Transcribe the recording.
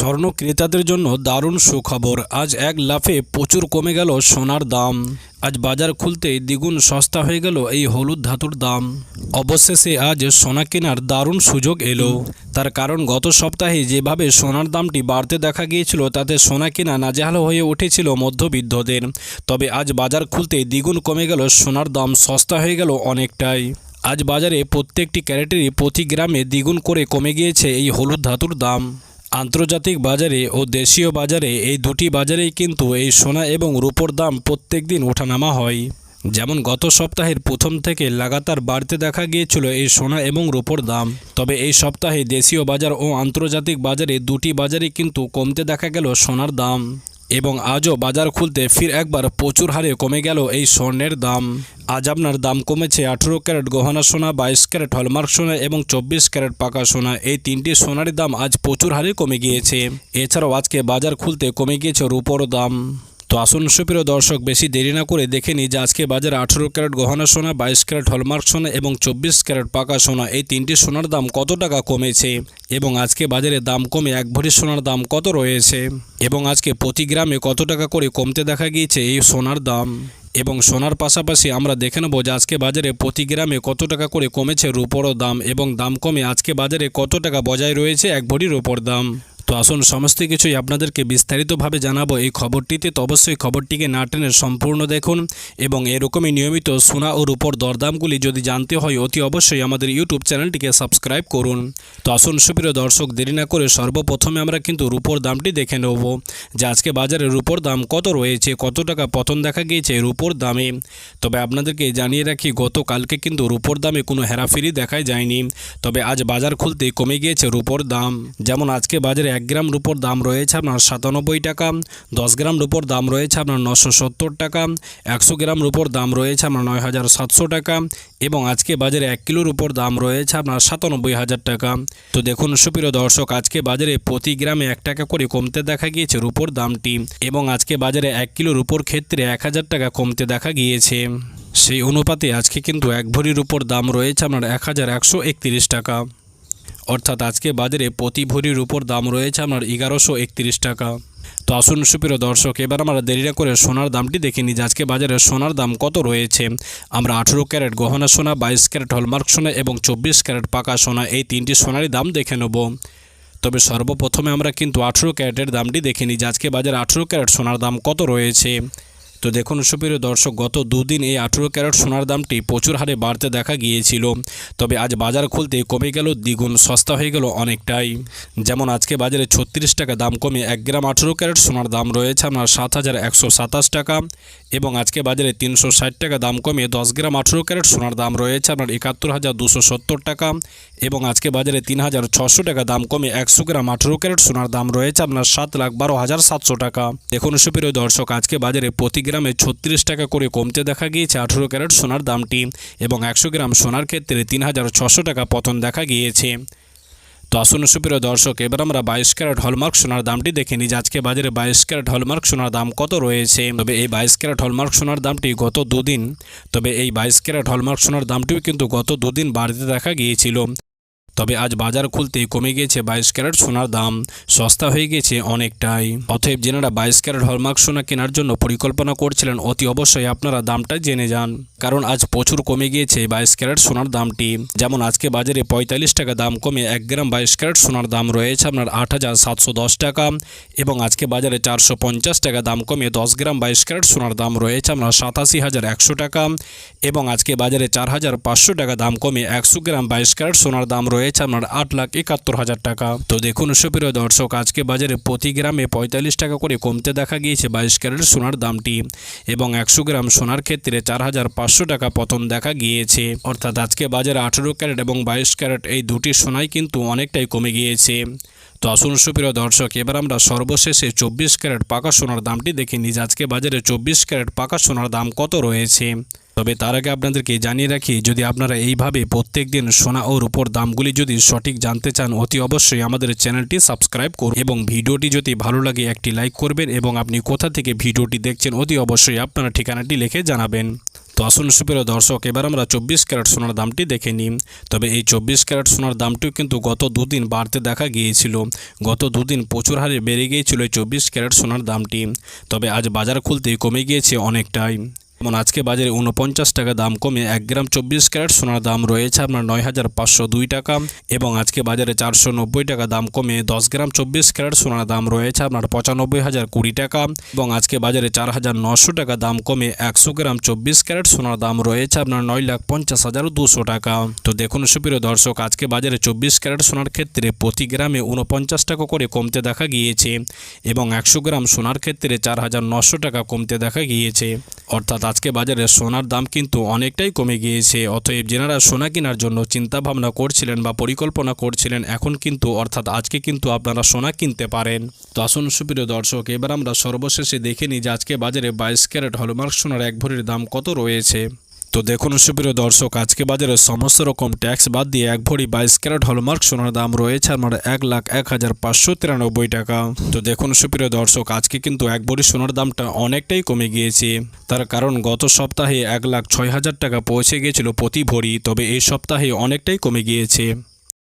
স্বর্ণ ক্রেতাদের জন্য দারুণ সুখবর। আজ এক লাফে প্রচুর কমে গেল সোনার দাম। আজ বাজার খুলতেই দ্বিগুণ সস্তা হয়ে গেল এই হলুদ ধাতুর দাম। অবশেষে আজ সোনা কেনার দারুণ সুযোগ এলো। তার কারণ গত সপ্তাহে যেভাবে সোনার দামটি বাড়তে দেখা গিয়েছিল, তাতে সোনা কেনা নাজেহাল হয়ে উঠেছিল মধ্যবিত্তদের। তবে আজ বাজার খুলতে দ্বিগুণ কমে গেল সোনার দাম, সস্তা হয়ে গেল অনেকটাই। আজ বাজারে প্রত্যেকটি ক্যারেটেরই প্রতি গ্রামে দ্বিগুণ করে কমে গিয়েছে এই হলুদ ধাতুর দাম। আন্তর্জাতিক বাজারে ও দেশীয় বাজারে এই দুটি বাজারেই কিন্তু এই সোনা এবং রূপোর দাম প্রত্যেক দিন ওঠানামা হয়। যেমন গত সপ্তাহের প্রথম থেকে লাগাতার বাড়তে দেখা গিয়েছিল এই সোনা এবং রূপোর দাম। তবে এই সপ্তাহে দেশীয় বাজার ও আন্তর্জাতিক বাজারে দুটি বাজারে কিন্তু কমতে দেখা গেল সোনার দাম। এবং আজও বাজার খুলতে ফির একবার প্রচুর হারে কমে গেল এই স্বর্ণের দাম। আজ আপনার দাম কমেছে আঠেরো ক্যারেট গহনা সোনা, বাইশ ক্যারেট হলমার্ক সোনা এবং চব্বিশ ক্যারেট পাকা সোনা। এই তিনটি সোনার দাম আজ প্রচুর হারে কমে গিয়েছে। এছাড়াও আজকে বাজার খুলতে কমে গিয়েছে রুপোর দাম। তো আসুন সুপ্রিয় দর্শক, বেশি দেরি না করে দেখে নিই যে আজকে বাজারে আঠেরো ক্যারেট গহনা সোনা, বাইশ ক্যারেট হলমার্ক সোনা এবং চব্বিশ ক্যারেট পাকা সোনা। এই তিনটি সোনার দাম কত টাকা কমেছে এবং আজকে বাজারে দাম কমে এক ভরি সোনার দাম কত রয়েছে এবং আজকে প্রতি গ্রামে কত টাকা করে কমতে দেখা গিয়েছে এই সোনার দাম? এবং সোনার পাশাপাশি আমরা দেখে নেব যে আজকে বাজারে প্রতি গ্রামে কত টাকা করে কমেছে রুপোরও দাম এবং দাম কমে আজকে বাজারে কত টাকা বজায় রয়েছে এক ভরি রুপোর দাম। তো আসুন, সমস্ত কিছুই আপনাদেরকে বিস্তারিতভাবে জানাব এই খবরটিতে। তো অবশ্যই খবরটিকে না সম্পূর্ণ দেখুন এবং এরকমই নিয়মিত সোনা ও রূপর দরদামগুলি যদি জানতে হয়, অতি অবশ্যই আমাদের ইউটিউব চ্যানেলটিকে সাবস্ক্রাইব করুন। তো আসুন, সুপ্রিয় দর্শক, দেরি না করে সর্বপ্রথমে আমরা কিন্তু রূপর দামটি দেখে নেব। যে আজকে বাজারে রূপর দাম কত রয়েছে, কত টাকা পতন দেখা গিয়েছে রূপর দামে? তবে আপনাদেরকে জানিয়ে রাখি, গতকালকে কিন্তু রূপর দামে কোনো হেরাফেরি দেখাই যায়নি। তবে আজ বাজার খুলতে কমে গিয়েছে রূপর দাম। যেমন আজকে বাজারে এক গ্রাম রূপোর দাম রয়েছে আপনার সাতানব্বই টাকা, দশ গ্রাম রূপোর দাম রয়েছে আপনার নশো সত্তর টাকা, একশো গ্রাম রূপোর দাম রয়েছে আপনার নয় হাজার সাতশো টাকা এবং আজকে বাজারে এক কিলোর উপর দাম রয়েছে আপনার সাতানব্বই হাজার টাকা। তো দেখুন সুপ্রিয় দর্শক, আজকে বাজারে প্রতি গ্রামে এক টাকা করে কমতে দেখা গিয়েছে রূপোর দামটি এবং আজকে বাজারে এক কিলোর উপর ক্ষেত্রে এক হাজার টাকা কমতে দেখা গিয়েছে। সেই অনুপাতে আজকে কিন্তু এক ভরির উপর দাম রয়েছে আপনার এক হাজার একশো একত্রিশ টাকা। অর্থাৎ আজকে বাজারে প্রতি ভরির উপর দাম রয়েছে আপনার এগারোশো টাকা। তো আসুন সুপ্রিয় দর্শক, এবার আমরা দেরি না করে সোনার দামটি দেখে নিই আজকে বাজারে সোনার দাম কত রয়েছে। আমরা আঠেরো ক্যারেট গহনা সোনা, বাইশ ক্যারেট হলমার্ক সোনা এবং চব্বিশ ক্যারেট পাকা সোনা এই তিনটি সোনারই দাম দেখে নেব। তবে সর্বপ্রথমে আমরা কিন্তু আঠেরো ক্যারেটের দামটি দেখে নিই আজকে বাজারে আঠেরো ক্যারেট সোনার দাম কত রয়েছে। তো দেখুন, সুপ্রিয় দর্শক, গত দুদিন এই আঠেরো ক্যারেট সোনার দামটি প্রচুর হারে বাড়তে দেখা গিয়েছিল। তবে আজ বাজার খুলতে কমে গেল, দ্বিগুণ সস্তা হয়ে গেল অনেকটাই। যেমন আজকে বাজারে ছত্রিশ টাকা দাম কমে এক গ্রাম আঠেরো ক্যারেট সোনার দাম রয়েছে আপনার সাত হাজার একশো সাতাশ টাকা। এবং আজকে বাজারে তিনশো ষাট টাকা দাম কমে দশ গ্রাম আঠেরো ক্যারেট সোনার দাম রয়েছে আপনার একাত্তর হাজার দুশো সত্তর টাকা। এবং আজকে বাজারে তিন হাজার ছশো টাকা দাম কমে একশো গ্রাম আঠেরো ক্যারেট সোনার দাম রয়েছে আপনার সাত লাখ বারো হাজার সাতশো টাকা। দেখুন, সুপ্রিয় দর্শক, আজকে বাজারে প্রতি গ্রামে ছত্রিশ টাকা করে কমতে দেখা গিয়েছে আঠেরো ক্যারেট সোনার দামটি এবং একশো গ্রাম সোনার ক্ষেত্রে তিন হাজার ছশো টাকা পতন দেখা গিয়েছে। তো আসুন সুপ্রিয় দর্শক, এবার আমরা বাইশ ক্যারেট হলমার্ক সোনার দামটি দেখে নিই। আজকে বাজারে বাইশ ক্যারেট হলমার্ক সোনার দাম কত রয়েছে? তবে এই বাইশ ক্যারেট হলমার্ক সোনার দামটি গত দুদিন, তবে এই বাইশ ক্যারেট হলমার্ক সোনার দামটিও কিন্তু গত দুদিন বাড়তে দেখা গিয়েছিল। তবে আজ বাজার খুলতেই কমে গিয়েছে বাইশ ক্যারেট সোনার দাম। সস্তা হয়ে গেছে অনেকটাই। অতএব যেনারা বাইশ ক্যারেট হলমার্ক সোনা কেনার জন্য পরিকল্পনা করছিলেন, অতি অবশ্যই আপনারা দামটা জেনে যান। কারণ আজ প্রচুর কমে গিয়েছে বাইশ ক্যারেট সোনার দামটি। যেমন আজকে বাজারে পঁয়তাল্লিশ টাকা দাম কমে এক গ্রাম বাইশ ক্যারেট সোনার দাম রয়েছে আপনার আট হাজার সাতশো দশ টাকা। এবং আজকে বাজারে চারশো পঞ্চাশ টাকা দাম কমে দশ গ্রাম বাইশ ক্যারেট সোনার দাম রয়েছে আপনার সাতাশি হাজার একশো টাকা। এবং আজকে বাজারে চার হাজার পাঁচশো টাকা দাম কমে একশো গ্রাম বাইশ ক্যারেট সোনার দাম রয়েছে আপনার আট লাখ একাত্তর হাজার টাকা। তো দেখুন, সুপ্রিয় দর্শক, আজকে বাজারে প্রতি গ্রামে পঁয়তাল্লিশ টাকা করে কমতে দেখা গিয়েছে বাইশ ক্যারেট সোনার দামটি এবং একশো গ্রাম সোনার ক্ষেত্রে চার হাজার পাঁচশো টাকা পতন দেখা গিয়েছে। অর্থাৎ আজকে বাজারে আঠেরো ক্যারেট এবং বাইশ ক্যারেট এই দুটি সোনাই কিন্তু অনেকটাই কমে গিয়েছে। তো আসুন, সুপ্রিয় দর্শক, এবার আমরা সর্বশেষে চব্বিশ ক্যারেট পাকা সোনার দামটি দেখে যে আজকে বাজারে চব্বিশ ক্যারেট পাকা সোনার দাম কত রয়েছে। তবে তার আগে আপনাদেরকে জানিয়ে রাখি, যদি আপনারা এইভাবে প্রত্যেক দিন সোনা ও রূপোর দামগুলি যদি সঠিক জানতে চান, অতি অবশ্যই আমাদের চ্যানেলটি সাবস্ক্রাইব করুন এবং ভিডিওটি যদি ভালো লাগে একটি লাইক করবেন এবং আপনি কোথা থেকে ভিডিওটি দেখছেন, অতি অবশ্যই আপনারা ঠিকানাটি লিখে জানাবেন। তো আসুন সুপ্রিয় দর্শক, এবার আমরা চব্বিশ ক্যারেট সোনার দামটি দেখে নিই। তবে এই চব্বিশ ক্যারেট সোনার দামটিও কিন্তু গত দুদিন বাড়তে দেখা গিয়েছিল। গত দুদিন প্রচুর হারে বেড়ে গিয়েছিল এই চব্বিশ ক্যারেট সোনার দামটি। তবে আজ বাজার খুলতেই কমে গিয়েছে অনেকটাই। যেমন আজকে বাজারে উনপঞ্চাশ টাকা দাম কমে এক গ্রাম চব্বিশ ক্যারেট, সোনার দাম রয়েছে আপনার নয় হাজার পাঁচশো দুই টাকা এবং আজকে বাজারে চারশো নব্বই টাকা দাম কমে দশ গ্রাম চব্বিশ ক্যারেট, সোনার দাম রয়েছে আপনার পঁচানব্বই হাজার কুড়ি টাকা এবং আজকে বাজারে চার হাজার নশো টাকা দাম কমে একশো গ্রাম চব্বিশ ক্যারেট, সোনার দাম রয়েছে আপনার নয় লাখ পঞ্চাশ হাজার দুশো টাকা। তো দেখুন সুপ্রিয় দর্শক, আজকে বাজারে চব্বিশ ক্যারেট, সোনার ক্ষেত্রে প্রতি গ্রামে উনপঞ্চাশ টাকা করে কমতে দেখা গিয়েছে এবং একশো গ্রাম সোনার ক্ষেত্রে চার হাজার নশো টাকা কমতে দেখা গিয়েছে। অর্থাৎ আজকে বাজারে সোনার দাম কিন্তু অনেকটাই কমে গিয়েছে। অতএব যেনারা সোনা কেনার জন্য চিন্তা ভাবনা করছিলেন বা পরিকল্পনা করছিলেন, এখন কিন্তু অর্থাৎ আজকে কিন্তু আপনারা সোনা কিনতে পারেন। তো আসুন সুপ্রিয় দর্শক, এবার আমরা সর্বশেষে দেখে নিই যে আজকে বাজারে বাইশ ক্যারেট হলমার্ক সোনার এক ভরির দাম কত রয়েছে। তো দেখুন, সুপ্রিয় দর্শক, আজকে বাজারে সমস্ত রকম ট্যাক্স বাদ দিয়ে এক ভরি বাইশ ক্যারেট হলমার্ক সোনার দাম রয়েছে আমার এক লাখ এক হাজার পাঁচশো তিরানব্বই টাকা। তো দেখুন, সুপ্রিয় দর্শক, আজকে কিন্তু এক ভরি সোনার দামটা অনেকটাই কমে গিয়েছে। তার কারণ, গত সপ্তাহে এক লাখ ছয় হাজার টাকা পৌঁছে গিয়েছিল প্রতি ভরি, তবে এই সপ্তাহে অনেকটাই কমে গিয়েছে।